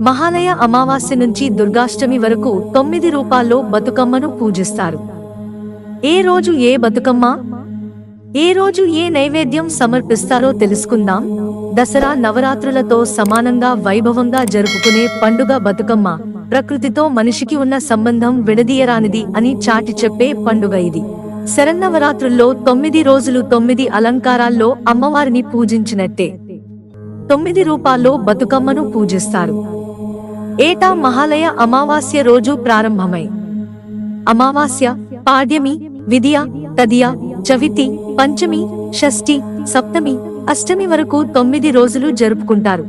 మహాలయ అమావాస్య నుంచి దుర్గాష్టమి వరకు తొమ్మిది రూపాల్లో బతుకమ్మను పూజిస్తారు. ఏ రోజు ఏ బతుకమ్మ? ఏ రోజు ఏ నైవేద్యం సమర్పిస్తారో తెలుసుకుందాం. దసరా నవరాత్రులతో సమానంగా వైభవంగా జరుపుకునే పండుగ బతుకమ్మ. ప్రకృతితో మనిషికి ఉన్న సంబంధం విడదీయరానిది అని చాటి చెప్పే పండుగ ఇది. శరన్నవరాత్రుల్లో తొమ్మిది రోజులు తొమ్మిది అలంకారాల్లో అమ్మవారిని పూజించినట్టే. తొమ్మిది రూపాల్లో బతుకమ్మను పూజిస్తారు. ఏటా మహాలయ అమావాస్య రోజు ప్రారంభమై. అమావాస్య పాడ్యమి విదియ తదియ చవితి పంచమి షష్ఠి సప్తమి అష్టమి వరకు తొమ్మిది రోజులు జరుపుకుంటారు.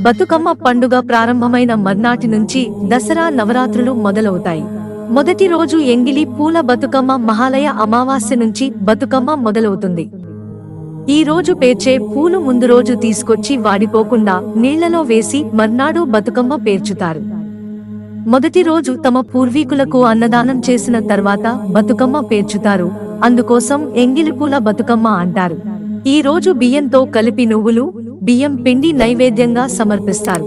బతుకమ్మ పండుగ ప్రారంభమైన మర్నాటి నుంచి దసరా నవరాత్రులు మొదలవుతాయి. మొదటి రోజు ఎంగిలి పూల బతుకమ్మ మహాలయ అమావాస్య నుంచి బతుకమ్మ మొదలవుతుంది. ఈ రోజు పేర్చే పూలు ముందు రోజు తీసుకొచ్చి వాడిపోకుండా నీళ్ళలో వేసి మర్నాడు బతుకమ్మ పేర్చుతారు. మొదటి రోజు తమ పూర్వీకులకు అన్నదానం చేసిన తర్వాత బతుకమ్మ పేర్చుతారు. అందుకోసం ఎంగిలిపూల బతుకమ్మ అంటారు. ఈ రోజు బియ్యంతో కలిపి నువ్వులు బియ్యం పిండి నైవేద్యంగా సమర్పిస్తారు.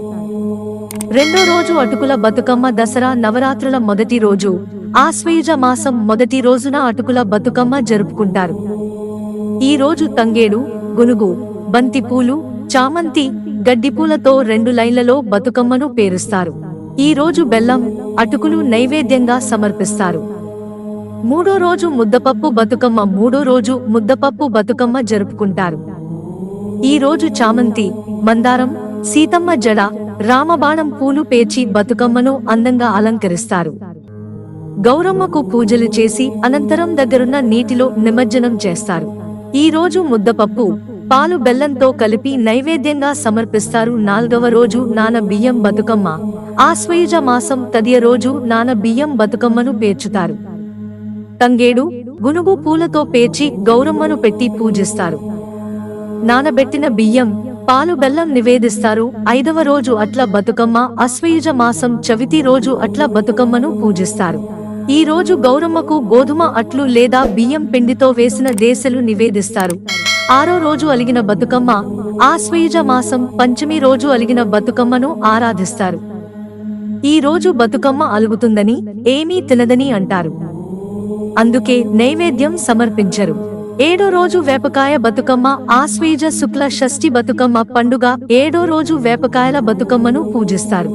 రెండో రోజు అటుకుల బతుకమ్మ దసరా నవరాత్రుల మొదటి రోజు ఆశ్వయుజ మాసం మొదటి రోజున అటుకుల బతుకమ్మ జరుపుకుంటారు. ఈ రోజు తంగేడు గునుగు బంతిపూలు చామంతి గడ్డిపూలతో రెండు లైన్లలో బతుకమ్మను పేరుస్తారు. ఈ రోజు బెల్లం అటుకులు నైవేద్యంగా సమర్పిస్తారు. మూడో రోజు ముద్దపప్పు బతుకమ్మ మూడో రోజు ముద్దపప్పు బతుకమ్మ జరుపుకుంటారు. ఈ రోజు చామంతి మందారం సీతమ్మ జడ రామబాణం పూలు పేర్చి బతుకమ్మను అందంగా అలంకరిస్తారు. గౌరమ్మకు పూజలు చేసి అనంతరం దగ్గరున్న నీటిలో నిమజ్జనం చేస్తారు. ఈ రోజు ముద్దపప్పు పాలు బెల్లంతో కలిపి నైవేద్యంగా సమర్పిస్తారు నాల్గవ రోజు నాన బియ్యం బతుకమ్మ. ఆశ్వయుజ మాసం తదియ రోజు నాన బియ్యం బతుకమ్మను పేర్చుతారు. తంగేడు గునుగు పూలతో పేర్చి గౌరమ్మను పెట్టి పూజిస్తారు. నానబెట్టిన బియ్యం పాలు బెల్లం నివేదిస్తారు. ఐదవ రోజు అట్ల బతుకమ్మ అశ్వయుజ మాసం చవితి రోజు అట్ల బతుకమ్మను పూజిస్తారు. ఈ రోజు గౌరమ్మకు గోధుమ అట్లు లేదా బియ్యం పిండితో వేసిన దేశలు నివేదిస్తారు. ఆరో రోజు అలిగిన బతుకమ్మ ఆశ్వయుజ మాసం పంచమి రోజు అలిగిన బతుకమ్మను ఆరాధిస్తారు. ఈ రోజు బతుకమ్మ అలుగుతుందని ఏమీ తినదని అంటారు. అందుకే నైవేద్యం సమర్పించరు. ఏడో రోజు వేపకాయ బతుకమ్మ ఆశ్వీజ శుక్ల షష్ఠి బతుకమ్మ పండుగ ఏడో రోజు వేపకాయల బతుకమ్మను పూజిస్తారు.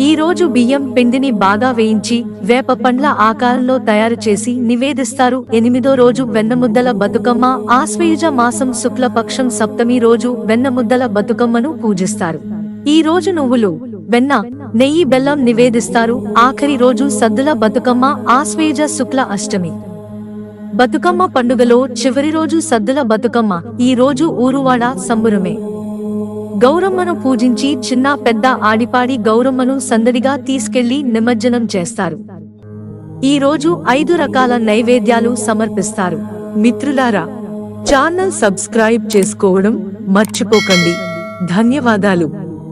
ఈ రోజు బియ్యం పిండిని బాగా వేయించి వేప పండ్ల ఆకారంలో తయారు చేసి నివేదిస్తారు. ఎనిమిదో రోజు వెన్నముద్దల బతుకమ్మ ఆశ్వయుజ మాసం శుక్లపక్షం సప్తమి రోజు వెన్నముద్దల బతుకమ్మను పూజిస్తారు. ఈ రోజు నువ్వులు వెన్న నెయ్యి బెల్లం నివేదిస్తారు. ఆఖరి రోజు సద్దుల బతుకమ్మ ఆశ్వేజ శుక్ల అష్టమి. బతుకమ్మ పండుగలో చివరి రోజు సద్దుల బతుకమ్మ ఈ రోజు ఊరువాడ సంబురమే. గౌరమ్మను పూజించి చిన్న పెద్ద ఆడిపాడి గౌరమ్మను సందడిగా తీసుకెళ్ళి నిమజ్జనం చేస్తారు. ఈ రోజు ఐదు రకాల నైవేద్యాలు సమర్పిస్తారు. మిత్రులారా ఛానల్ సబ్స్క్రైబ్ చేసుకోవడం మర్చిపోకండి. ధన్యవాదాలు.